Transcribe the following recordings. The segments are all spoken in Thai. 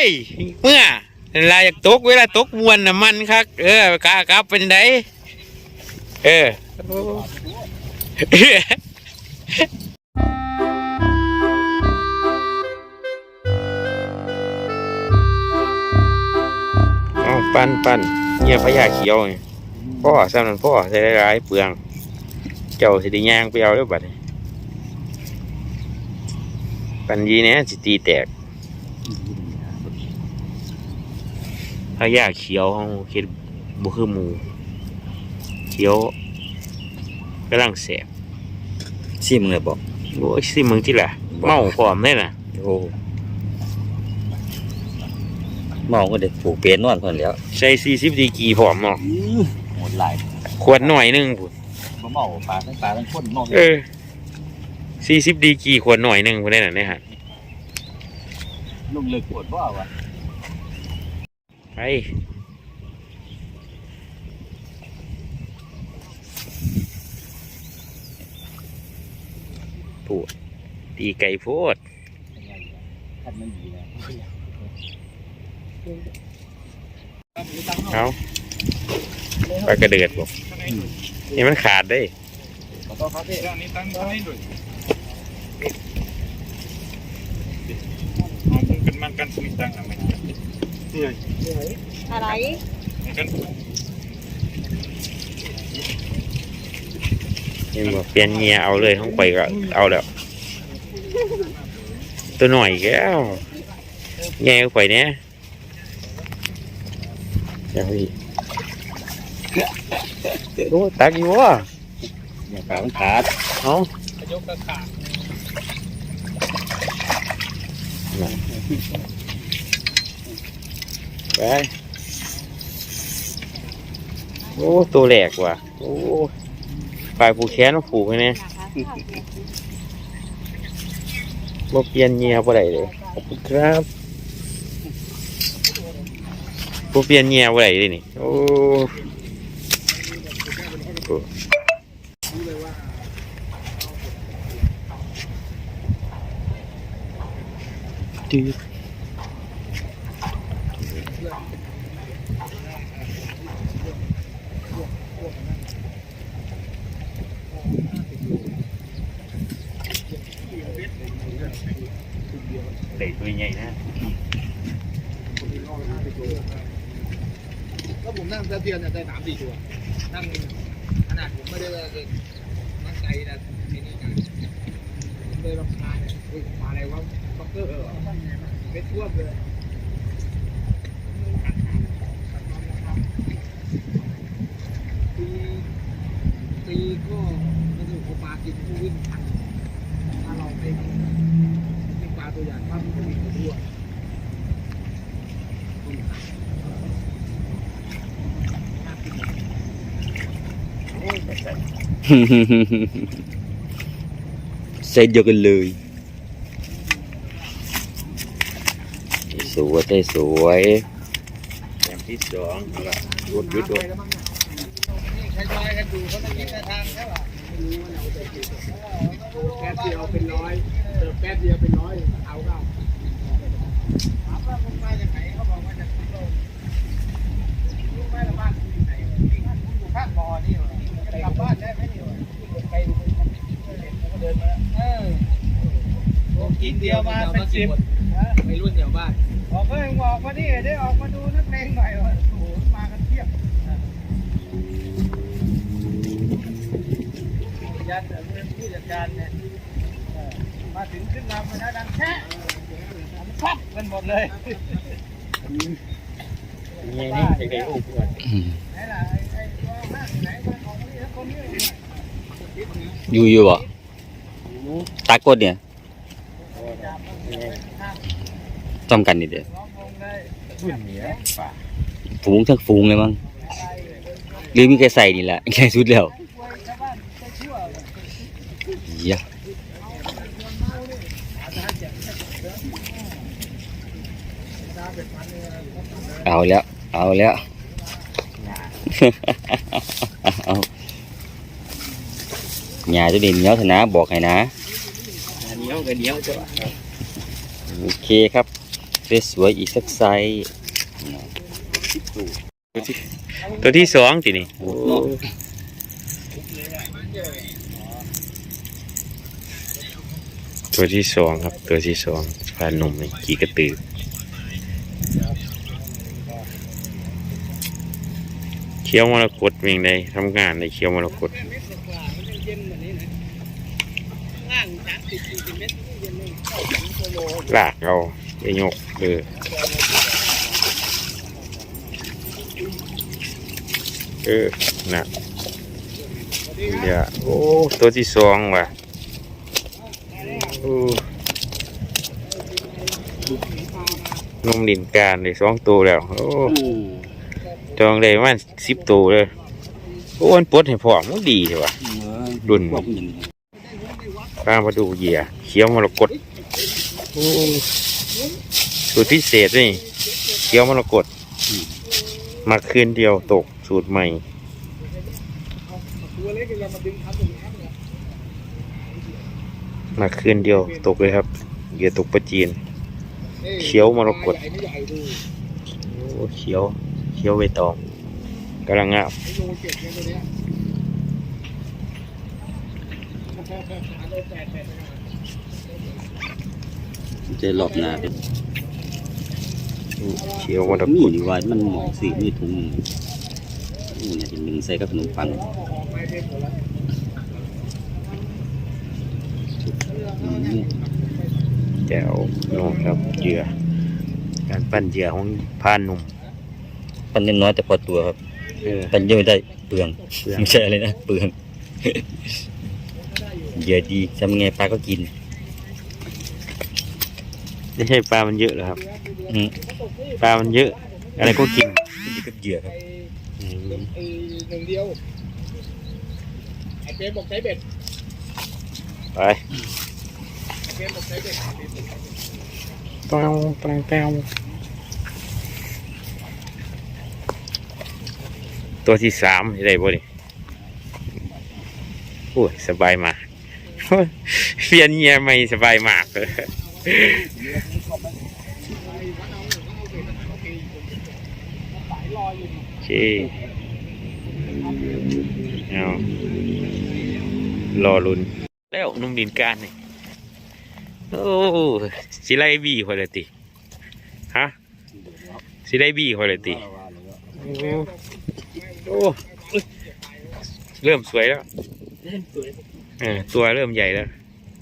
เฮ้ยเมื่อเวลาอยากตกเวลาตกมวนน่ะมันคักเออกล้ากลับเป็นไดเออเอาปั้นปั้นเนี่ยพญาเขียวพ่อสำนันพ่อใส่ร้ายเปลือง เจ้าสิได้ย่างไปเอาเด้อบัดปันยีเนี่ยสิตีแตก พญาเขียวเขาคิดบ่คือหมู เขียวกำลังแสบชิมเลยบอกโอ้ยสิมึงที่ละเมาพร้อมเลยนะโอ้เมาก็เด็กผูกเปรนนอนคนแล้วใส่สี่สิบดีกรีพร้อมเนาะหมดหลายขวดหน่อยหนึงพุ่นบ่เมาปลาทั้งปลาทั้งคนนอนเออสี่สิบดีกรีขวดหน่อยหนึงพุ่นได้น่ะเนี่ยฮะลุงเลิกปวดว่าวะ ไปปวดตีไก่โพดท่านมันดีนะเอาปลากระเดือดบอกนี่มันขาดได้ขอโทษครับพี่นี่ตั้งไว้ด้วยเอามึงกันมันกันสนิทตั้งอะไร อะไรกันนี่บอกเปลี่ยนเงียเอาเลยห้องไปก็เอาแล้ว ตัวหน่อยแก้วแง่ ไปเนี้ยอย่างนี้โอ้ตักอยู่วะเนี่ยปลามันขาดเอายกกระขาดไปโอ้ตัวแหลกว่ะโอ้ฝ่ายผูกแขนมาผูกไว้เนี่ยบ่เปลี่ยนเงียบ่ได้เลยขอบคุณครับบ่เปลี่ยนเงียบ่ได้เลยนี่โอ้โอ้ดื้อ เด็กตัวใหญ่นะก็ผมนั่งเดียนี่ยได้สามสี่ตัว นั่งขนาดผมไม่ได้ว่าจะนั่งไกลนะที่นี่กันผมเลยรำคาญเนี่ยมาอะไรวะบ็อกเกอร์เหรอเป็นท่วมเลยตีตีก็ไม่ถูกเอาปลากินก็วิ่งทันถ้าเราไม่เป็นปลาตัวใหญ่ถ้ามันก็วิ่งไปทั่ว ใส่เดียวกันเลยสวยได้สวยแต้มที่สองแล้วก็หยุดหยุดหยุดใช้ร้อยกันดูเขาต้องคิดทางใช่ป่ะไม่รู้ว่าเราจะคิดแป๊บเดียวเป็นร้อยเติมแป๊บเดียวเป็นร้อยเอาเข้าถามว่าผมมาจากไหนเขาบอกว่าจากคุณโลกรู้ไหมละบ้านคุณอยู่ไหนคุณอยู่ข้างบ่อนี่เหรอจะกลับบ้านได้ไหมนี่วะไปดูผมก็เดินมาเออกินเดียวมาเป็นสิบไม่รุ่นเดียวบ้านออกเพิ่งออกมาดิได้ออกมาดูนักเลงหน่อยว่าโอ้โหมากันเทียบยันเรื่องผู้จัดการเนี่ยเออมาถึงขึ้นลำมาแล้วดังแค่มันครอบกันหมดเลยเงียนี่จะได้อุ้มก่อนไหนล่ะไอ้ไอ้ตัวห้าไหนมันออกมาที่แล้วคนนี้เลยอยู่อยู่บ่ ตากดเนี่ยจอมกันนี่เด้อร้องวงเลยหุ่นเนี้ยป่าฝูงทั้งฝูงเลยมั้งหรือมีแค่ใส่นี่แหละแค่สุดแล้วไอ้ป่วยชาวบ้านจะชั่วเลยเหี้ยเอาแล้ว เอาแล้วเอาหญ้าตัวนี้เห นียวเถอะนะบอกให้นะเหนียวกับเหนียวจ้ะโอเคครับสวยอีกสักไซส์ตัวที่สองทีนี่ตัวที่สองครับ ตัวที่สองพานหนุ่มนี่ขี่กระตือเคี้ยวมรกตเองได้ทำงานในเคี้ยวมรกต ล่างสามสิบสี่สิบเมตรนี่เย็นเลยเข้าถึงโซโลลากเอาไปยกเออเออนะเดี๋ยวโอ้ตัวที่สองว่ะโอ้นมดินการเลยสองตัวแล้วโอ้จองเลยว่าสิบตัวเลยโอ้มันปลดให้พร้อมมันดีใช่ปะรุ่นบอกอย่างนี้ข้ามาดูเหยื่อเขียวมรกตสูตรพิเศษนี่เขียวมรกตมาคืนเดียวตกสูตรใหม่มาคืนเดียวตกเลยครับเหยื่อตกปลาจีน เขียวมรกตโอ้เขียวเขียวใบตองกำลังงามไอ้โล เจ็ดเนี่ยตัวเนี้ยหาโลแปดแปดนะเจะรอบหน้าเขียวมรมีกตดีว่ามันหมองสีมีถุงนี่เนี่ยเห็นหนึ่งใส่กับขนมปังออกไปเป็นหมดแล้วอืมแจ๋วน้องครับเหยื่อการปั้นเหยื่อของพานหนุ่มปันน้อยๆแต่พอตัวครับเออปันเยอะไม่ได้เปลืองเปลืองไม่ใช่อะไรนะเปลือง เหยื่อดีทำไงปลาก็กิน ไม่ใช่ปลามันเยอะเหรอครับ อืมปลามันเยอะ อะไรก็กินขึ้นอยู่กับเหยื่อครับอืมไอ้หนึ่งเดียวไอ้เปรมบอกใช้เบ็ดไปไอ้เปรมบอกใช้เบ็ดเต้าเต้าเต้าตัวที่สามได้บ่ดิโอ้ยสบายมาก เปลี่ยนเงียไม่สบายมากเลยโอเคเอารอลุนแล้วนุ่มดินการนี่โอ้สิไลบี้พอเลยติฮะสิไลบี้พอเลยติโอ้เริ่มสวยแล้วเออตัวเริ่มใหญ่แล้ว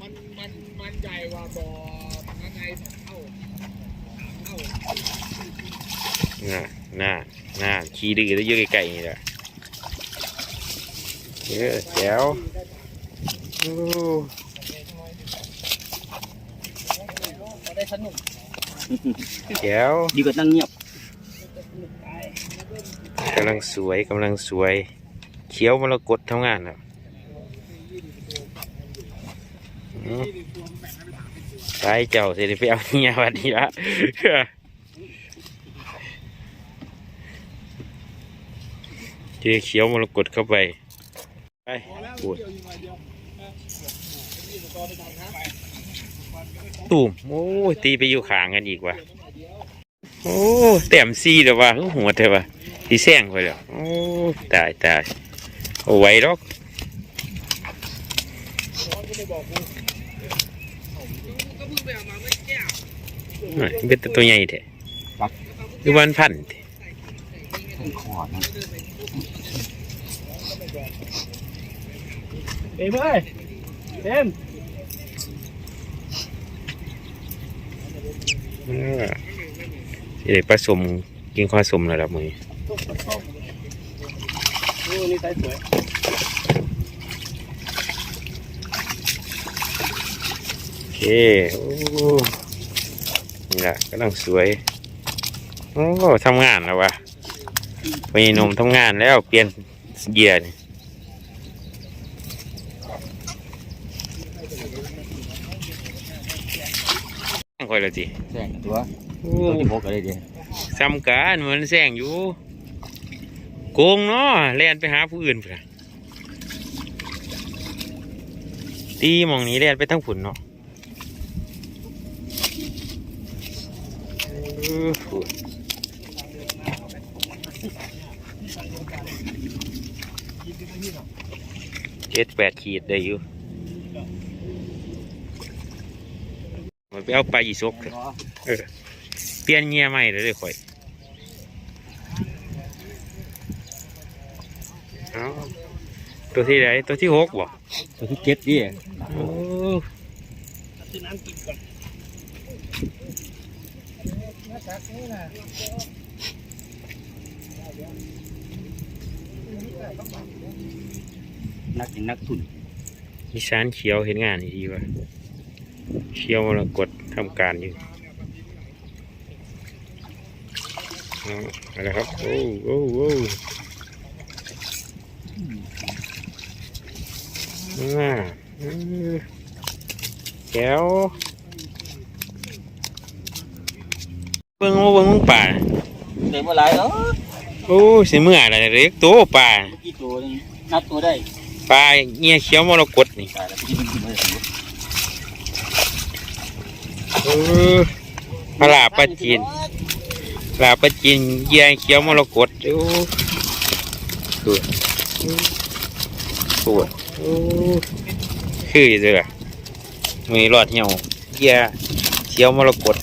มันมันมันใหญ่กว่าบ่อนังไงเท่าเท่าน่าน่าน่าขี้ดื้อแล้วเยอะไกลๆนี่แหละเยอะแจ๋วโอ้ได้สนุกแจ๋วดีกว่านั่งเงียบกำลังสวยกำลังสวย เขียวมรกตทำงานอะอืม ตายเจ้าเสร็จไปเอาเนี่ยวันนี้ละเจอเขียวมรกตเข้าไปไปปวดตุ่มโอ้ยตีไปอยู่ขางกันอีกว่ะโอ้แต้มซีเดียวว่าหัวเถอว่ะที่แซงไปแล้วโอ้ตายตายเอาไว้หรอกอะมัน เป็นตัวใหญ่แท้คือวันพันธุ์แท้ขอดนะเอ้ยเว้ยเต็มอ่าสิได้ผสมกินข้าวสมแล้วล่ะมื้อนี้โอ้นี่ใส่สวยโอเค โอ้นี่ล่ะกำลังสวยโอ้ทำงานแล้ววะมีหนุ่มทำงานแล้วเปลี่ยนเหยียร์นี่ค่อยละจิแซงตัวโอ้ตัวที่พกอะไรดีซ้ำกันเหมือนแซงอยู่ โกงเนาะแล่นไปหาผู้อื่นพุ่นน่ะตีหมองนี้แล่นไปทั้งผุนเนาะ อโห เจ็ดแปดขีดได้อยู่ มันไปเอาปลาอีสกเถอะเออเปลี่ยนเงียใหม่เลยเด้อข่อย เอาตัวที่ไหนตัวที่หกบ่ตัวที่เจ็ดดิโอ้ นักกินนักทุนอีสานเขียวเห็นงานดีวะเขียวมรกตทำการอยู่อะไรครับ โอ้โอ้โอ้น่าแก้ว เบิ่งว่าเบิ่งมึงป่าเด็กเมื่อไรเนาะโอ้สิเมื่ออะไรเล็กโตป่ากี่ตัวนึงนับตัวได้ปลาเงี้ยเขียวมรกตนี่ตายแล้วที่มันกินไม่ได้เออปลาปลาจีนปลาปลาจีนเยี่ยเขียวมรกตโอ้ตัวตัวโอ้คืออยู่เลยล่ะมีรอดเหี่ยวเยี่ยเขียวมรกต